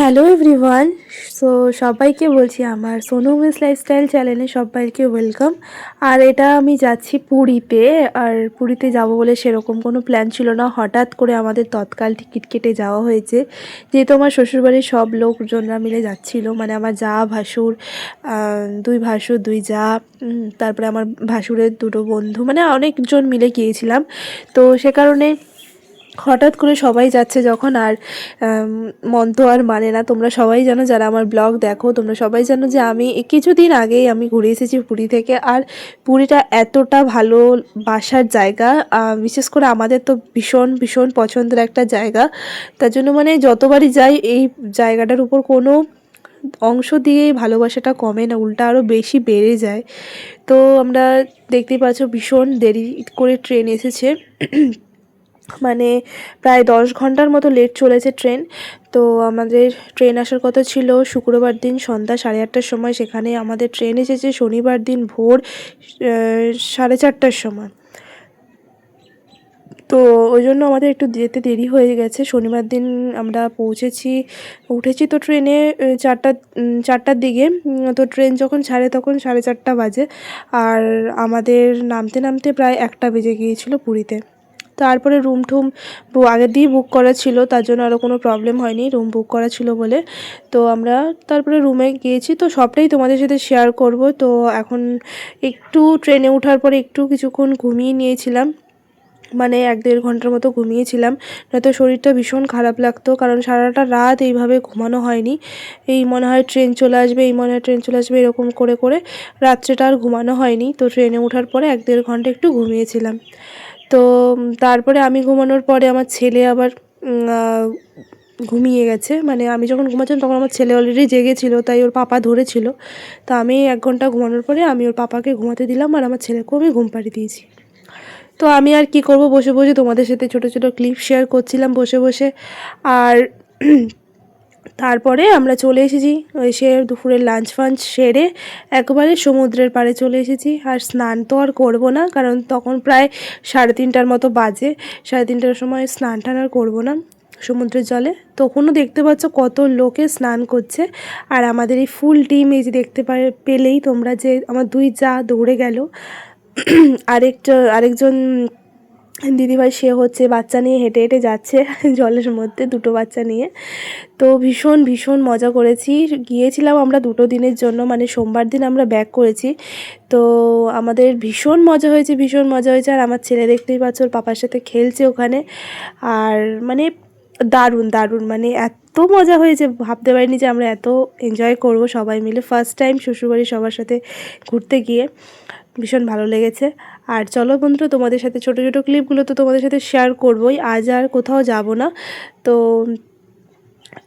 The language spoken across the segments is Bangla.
হ্যালো এভরিওয়ান সো সবাইকে বলছি আমার সোনু মিস লাইফস্টাইল চ্যানেলে সবাইকে ওয়েলকাম আর এটা আমি যাচ্ছি পুরীতে, আর পুরীতে যাব বলে সেরকম কোনো প্ল্যান ছিল না। হঠাৎ করে আমাদের তৎকাল টিকিট কেটে যাওয়া হয়েছে। যেহেতু আমার শ্বশুরবাড়ির সব লোকজনরা মিলে যাচ্ছিল মানে আমার যা ভাসুর দুই ভাসুর, দুই যা তারপরে আমার ভাসুরের দুটো বন্ধু মানে অনেকজন মিলে গিয়েছিলাম। তো সে কারণে হঠাৎ করে সবাই যাচ্ছে যখন আর মন তো আর মানে না। তোমরা সবাই জানো যারা আমার ব্লগ দেখো, তোমরা সবাই জানো যে আমি কিছুদিন আগেই আমি ঘুরে এসেছি পুরী থেকে। আর পুরীটা এতটা ভালো বাসার জায়গা বিশেষ করে আমাদের তো ভীষণ ভীষণ পছন্দের একটা জায়গা। তার জন্য মানে যতবারই যাই, এই জায়গাটার উপর কোনো অংশ দিয়েই ভালোবাসাটা কমে না, উল্টা আরও বেশি বেড়ে যায়। তো আমরা দেখতেই পাচ্ছ ভীষণ দেরি করে ট্রেন এসেছে। মানে প্রায় দশ ঘণ্টার মতো লেট চলেছে ট্রেন তো আমাদের ট্রেন আসার কথা ছিল শুক্রবার দিন সন্ধ্যা সাড়ে আটটার সময়। সেখানে আমাদের ট্রেন এসেছে শনিবার দিন ভোর সাড়ে চারটার সময়। তো ওই জন্য আমাদের একটু যেতে দেরি হয়ে গেছে। শনিবার দিন আমরা পৌঁছেছি, উঠেছি তো ট্রেনে চারটা চারটার দিকে। তো ট্রেন যখন ছাড়ে তখন সাড়ে চারটা বাজে। আর আমাদের নামতে নামতে প্রায় একটা বেজে গিয়েছিল পুরীতে। তারপরে রুম টুম আগের দিয়ে বুক করা ছিল, তার জন্য আরও কোনো প্রবলেম হয়নি রুম বুক করা ছিল বলে। তো আমরা তারপরে রুমে গিয়েছি, তো সবটাই তোমাদের সাথে শেয়ার করব। তো এখন একটু ট্রেনে ওঠার পরে একটু কিছুক্ষণ ঘুমিয়ে নিয়েছিলাম। মানে এক দেড় ঘণ্টার মতো ঘুমিয়েছিলাম নয়তো শরীরটা ভীষণ খারাপ লাগতো, কারণ সারাটা রাত এইভাবে ঘুমানো হয়নি। এই মনে হয় ট্রেন চলে আসবে, এই মনে হয় ট্রেন চলে আসবে, এরকম করে করে রাত্রেটা আর ঘুমানো হয়নি। তো ট্রেনে ওঠার পরে এক দেড় ঘণ্টা একটু ঘুমিয়েছিলাম। তো তারপরে আমি ঘুমানোর পরে আমার ছেলে আবার ঘুমিয়ে গেছে। মানে আমি যখন ঘুমাচ্ছিলাম তখন আমার ছেলে অলরেডি জেগেছিল, তাই ওর পাপা ধরেছিল। তো আমি এক ঘণ্টা ঘুমানোর পরে আমি ওর পাপাকে ঘুমাতে দিলাম আর আমার ছেলেকেও আমি ঘুম পাড়িয়ে দিয়েছি। তো আমি আর কি করব? বসে বসে তোমাদের সাথে ছোট ছোট ক্লিপ শেয়ার করছিলাম বসে বসে। আর তারপরে আমরা চলে এসেছি, এসে দুপুরের লাঞ্চ ফাঞ্চ সেরে একবারে সমুদ্রের পাড়ে চলে এসেছি। আর স্নান তো আর করব না, কারণ তখন প্রায় সাড়ে তিনটার মতো বাজে। সাড়ে তিনটার সময় স্নান টান আর করব না সমুদ্রের জলে। তখনও দেখতে পাচ্ছ কত লোকে স্নান করছে। আর আমাদের এই ফুল টিম এই যে দেখতে পেলেই তোমরা যে আমার দুই যা দৌড়ে গেল। আরেকটা, আরেকজন দিদিভাই, সে হচ্ছে বাচ্চা নিয়ে হেঁটে হেঁটে যাচ্ছে জলের মধ্যে দুটো বাচ্চা নিয়ে। তো ভীষণ ভীষণ মজা করেছি। গিয়েছিলাম আমরা দুটো দিনের জন্য মানে সোমবার দিন আমরা ব্যাক করেছি। তো আমাদের ভীষণ মজা হয়েছে, ভীষণ মজা হয়েছে। আর আমার ছেলে দেখতেই পাচ্ছ, ওর পাপার সাথে খেলছে ওখানে। আর মানে দারুণ দারুণ মানে এত মজা হয়েছে। ভাবতে পারিনি যে আমরা এত এনজয় করব সবাই মিলে। ফার্স্ট টাইম শ্বশুরবাড়ি সবার সাথে ঘুরতে গিয়ে ভীষণ ভালো লেগেছে। আর চলো বন্ধুরা, তোমাদের সাথে ছোটো ছোটো ক্লিপগুলো তো তোমাদের সাথে শেয়ার করবোই। আজ আর কোথাও যাব না। তো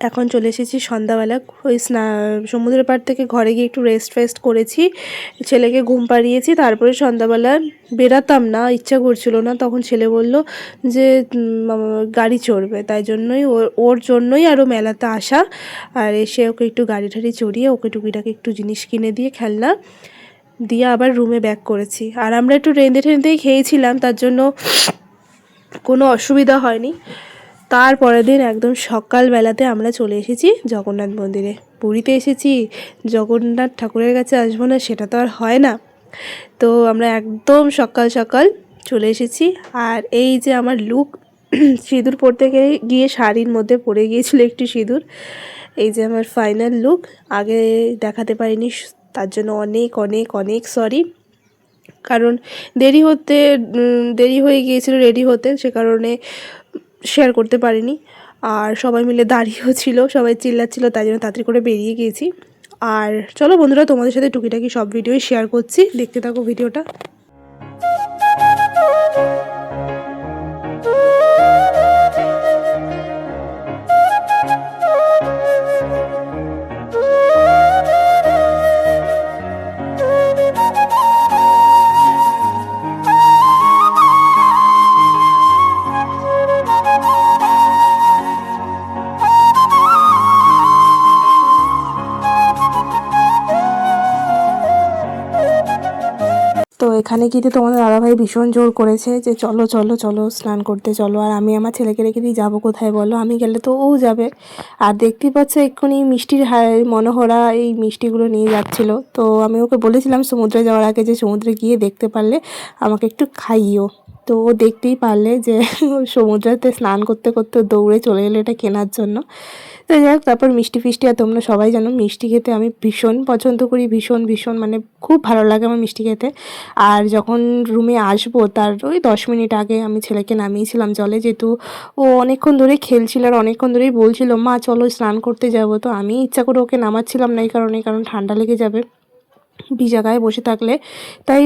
এখন চলে এসেছি সন্ধ্যাবেলা। ওই স্না, সমুদ্রের পাড় থেকে ঘরে গিয়ে একটু রেস্ট ফেস্ট করেছি। ছেলেকে ঘুম পাড়িয়েছি, তারপরে সন্ধ্যাবেলা বেরাতাম না, ইচ্ছা করছিল না। তখন ছেলে বলল যে গাড়ি চড়বে। তাই জন্যই ওর ওর জন্যই আরও মেলাতে আসা। আর এসে ওকে একটু গাড়ি ঠাড়ি চড়িয়ে, ওকে টুকিটাকি একটু জিনিস কিনে দিয়ে খেলনা। দিয়ে আবার রুমে ব্যাক করেছি। আর আমরা একটু রেঁধে টেঁধেই খেয়েছিলাম, তার জন্য কোনো অসুবিধা হয়নি। তারপরের দিন একদম সকালবেলাতে আমরা চলে এসেছি জগন্নাথ মন্দিরে। পুরীতে এসেছি, জগন্নাথ ঠাকুরের কাছে আসব না, সেটা তো আর হয় না। তো আমরা একদম সকাল সকাল চলে এসেছি। আর এই যে আমার লুক সিঁদুর পরতে গিয়ে শাড়ির মধ্যে পড়ে গিয়েছিল একটি সিঁদুর। এই যে আমার ফাইনাল লুক আগে দেখাতে পারিনি তার জন্য অনেক অনেক অনেক সরি কারণ দেরি হতে দেরি হয়ে গিয়েছিল রেডি হতে, সে কারণে শেয়ার করতে পারিনি। আর সবাই মিলে দাঁড়িয়েও ছিল, সবাই চিল্লাচ্ছিল, তাই জন্য তাড়াতাড়ি করে বেরিয়ে গিয়েছি। আর চলো বন্ধুরা, তোমাদের সাথে টুকিটাকি সব ভিডিওই শেয়ার করছি। দেখতে থাকো ভিডিওটা তো এখানে কিন্তু তোমাদের দাদাভাই ভীষণ জোর করেছে যে চলো চলো চলো, স্নান করতে চলো। আর আমি আমার ছেলেকে রেখে দিয়ে যাব কোথায় বলো? আমি গেলে তো ও যাবে। আর দেখতেই পাচ্ছ এক্ষুনি মিষ্টির মনোহরা এই মিষ্টিগুলো নিয়ে যাচ্ছিল। তো আমি ওকে বলেছিলাম সমুদ্রে যাওয়ার আগে যে সমুদ্রে গিয়ে দেখতে পারলে আমাকে একটু খাইও। তো ও দেখতেই পারলে যে সমুদ্রেতে স্নান করতে করতে দৌড়ে চলে এলো এটা কেনার জন্য। তো যাই হোক, তারপর মিষ্টি ফিষ্টি আর তোমরা সবাই জানো, মিষ্টি খেতে আমি ভীষণ পছন্দ করি, ভীষণ ভীষণ মানে খুব ভালো লাগে আমার মিষ্টি খেতে। আর যখন রুমে আসব, তার ওই দশ মিনিট আগে আমি ছেলেকে নামিয়েছিলাম জলে, যেহেতু ও অনেকক্ষণ ধরে খেলছিল আর অনেকক্ষণ ধরেই বলছিল, মা, চলো স্নান করতে যাব। তো আমি ইচ্ছা করে ওকে নামাচ্ছিলাম না, এই কারণে, কারণ ঠান্ডা লেগে যাবে। ভিজা গায়ে বসে থাকলে। তাই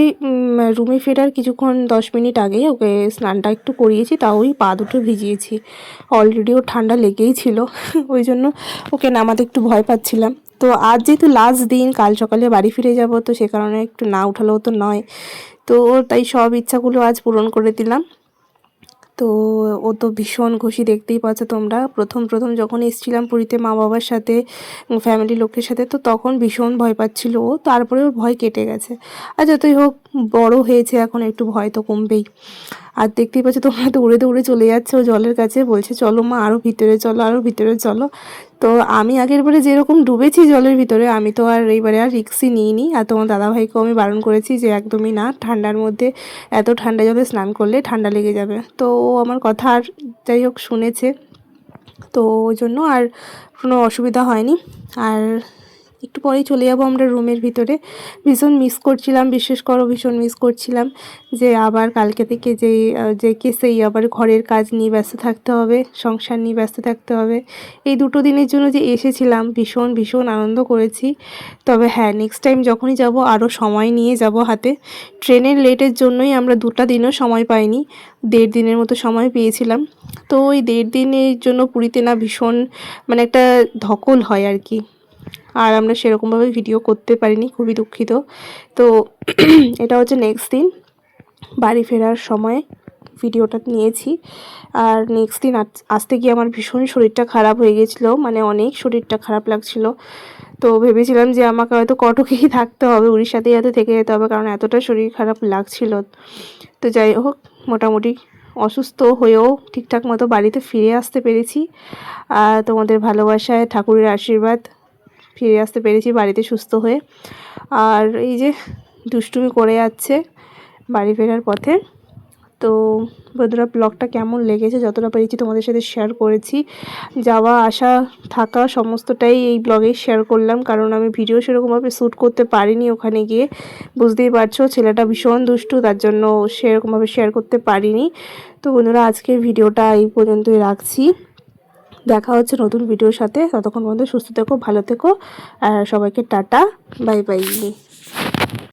রুমে ফেরার কিছুক্ষণ দশ মিনিট আগে ওকে স্নানটা একটু করিয়েছি, তাও ওই পা দুটো ভিজিয়েছি। অলরেডি ওর ঠান্ডা লেগেই ছিল, ওই জন্য ওকে নামাতে একটু ভয় পাচ্ছিলাম। তো আজ যেহেতু লাস্ট দিন, কাল সকালে বাড়ি ফিরে যাব, তো সে কারণে একটু না উঠালেও তো নয়। তো তাই সব ইচ্ছাগুলো আজ পূরণ করে দিলাম। তো ও তো ভীষণ খুশি, দেখতেই পাচ্ছ তোমরা। প্রথম প্রথম যখন এসেছিলাম পুরীতে মা বাবার সাথে ফ্যামিলি লোকের সাথে, তো তখন ভীষণ ভয় পাচ্ছিল ও। তারপরে ওর ভয় কেটে গেছে। আর যতই হোক, বড় হয়েছে এখন, একটু ভয় তো কমবেই। আর দেখতেই পাচ্ছ তোমরা তো উড়ে দৌড়ে চলে যাচ্ছে ও জলের কাছে। বলছে, চলো মা আরও ভিতরে চলো আরও ভিতরে চলো। তো আমি আগের বারে যেরকম ডুবেছি জলের ভিতরে, আমি তো আর এইবারে আর রিক্সই নিইনি। আর তোমার দাদাভাইকেও আমি বারণ করেছি যে, একদমই না, ঠান্ডার মধ্যে এত ঠান্ডা জলে স্নান করলে ঠান্ডা লেগে যাবে। তো ও আমার কথা আর যাই হোক শুনেছে। তো ওই জন্য আর কোনো অসুবিধা হয়নি। আর একটু পরেই চলে যাব আমরা রুমের ভিতরে। ভীষণ মিস করছিলাম বিশেষ করো ভীষণ মিস করছিলাম যে আবার কালকে থেকে যে যে কে সেই আবার ঘরের কাজ নিয়ে ব্যস্ত থাকতে হবে, সংসার নিয়ে ব্যস্ত থাকতে হবে। এই দুটো দিনের জন্য যে এসেছিলাম, ভীষণ ভীষণ আনন্দ করেছি। তবে হ্যাঁ নেক্সট টাইম যখনই যাব আরও সময় নিয়ে যাব হাতে। ট্রেনের লেটের জন্যই আমরা দুটা দিনও সময় পাইনি, দেড় দিনের মতো সময় পেয়েছিলাম। তো ওই দেড় দিনের জন্য পুরীতে না ভীষণ মানে একটা ধকল হয় আর কি। আর আমরা সেরকমভাবে ভিডিও করতে পারিনি, খুবই দুঃখিত। তো এটা হচ্ছে নেক্সট দিন, বাড়ি ফেরার সময় ভিডিওটা নিয়েছি। আর নেক্সট দিন আসতে গিয়ে আমার ভীষণ শরীরটা খারাপ হয়ে গেছিল মানে অনেক শরীরটা খারাপ লাগছিল। তো ভেবেছিলাম যে আমাকে হয়তো কটকেই থাকতে হবে, উড়িষ্যাতেই হয়তো থেকে যেতে হবে, কারণ এতটা শরীর খারাপ লাগছিল। তো যাই হোক, মোটামুটি অসুস্থ হয়েও ঠিকঠাক মতো বাড়িতে ফিরে আসতে পেরেছি। আর তোমাদের ভালোবাসায়, ঠাকুরের আশীর্বাদ ফিরে আসতে পেরেছি বাড়িতে সুস্থ হয়ে। আর এই যে দুষ্টুমি করে যাচ্ছে বাড়ি ফেরার পথে। তো বন্ধুরা, ব্লগটা কেমন লেগেছে যতটা পেরেছি তোমাদের সাথে শেয়ার করেছি। যাওয়া, আসা, থাকা সমস্তটাই এই ব্লগে শেয়ার করলাম। কারণ আমি ভিডিও সেরকমভাবে শ্যুট করতে পারিনি ওখানে গিয়ে। বুঝতেই পারছ, ছেলেটা ভীষণ দুষ্টু, তার জন্য সেরকমভাবে শেয়ার করতে পারিনি। তো বন্ধুরা, আজকের ভিডিওটা এই পর্যন্তই রাখছি। দেখা হচ্ছে নতুন ভিডিওর সাথে। ততক্ষণ পর্যন্ত সুস্থ থেকো, ভালো থেকো, আর সবাইকে টাটা, বাই বাই।